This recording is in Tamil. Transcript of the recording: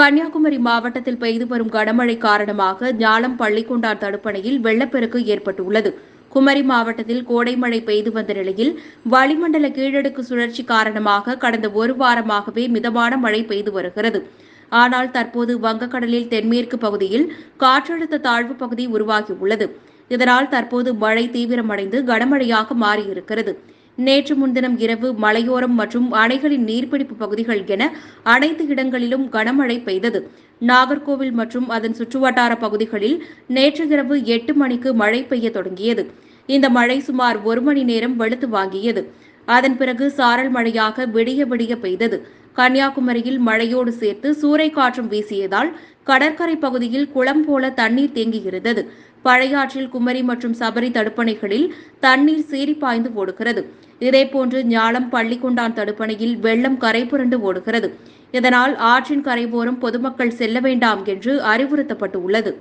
கன்னியாகுமரி மாவட்டத்தில் பெய்து வரும் கனமழை காரணமாக ஞாலம் பள்ளிக்கொண்டார் தடுப்பணையில் வெள்ளப்பெருக்கு ஏற்பட்டுள்ளது. குமரி மாவட்டத்தில் கோடை மழை பெய்து வந்த நிலையில் வளிமண்டல கீழடுக்கு சுழற்சி காரணமாக கடந்த ஒரு வாரமாகவே மிதமான மழை பெய்து வருகிறது. ஆனால் தற்போது வங்கக்கடலில் தென்மேற்கு பகுதியில் காற்றழுத்த தாழ்வு பகுதி உருவாகியுள்ளது. இதனால் தற்போது மழை தீவிரமடைந்து கனமழையாக மாறியிருக்கிறது. நேற்று முன்தினம் இரவு மலையோரம் மற்றும் அணைகளின் நீர்பிடிப்பு பகுதிகள் என அனைத்து இடங்களிலும் கனமழை பெய்தது. நாகர்கோவில் மற்றும் அதன் சுற்றுவட்டார பகுதிகளில் நேற்று இரவு எட்டு மணிக்கு மழை பெய்ய தொடங்கியது. இந்த மழை சுமார் ஒரு மணி நேரம் வெளுத்து வாங்கியது. அதன் பிறகு சாரல் மழையாக விடிய விடிய பெய்தது. கன்னியாகுமரியில் மழையோடு சேர்த்து சூறைக்காற்றும் வீசியதால் கடற்கரை பகுதியில் குளம் போல தண்ணீர் தேங்கியிருந்தது. பழையாற்றில் குமரி மற்றும் சபரி தடுப்பணைகளில் தண்ணீர் சீறி பாய்ந்து ஓடுகிறது. இதேபோன்று ஞாலம் பள்ளிக்கொண்டான் தடுப்பணையில் வெள்ளம் கரை புரண்டு ஓடுகிறது. இதனால் ஆற்றின் கரைவோரம் பொதுமக்கள் செல்ல வேண்டாம் என்று அறிவுறுத்தப்பட்டுள்ளது.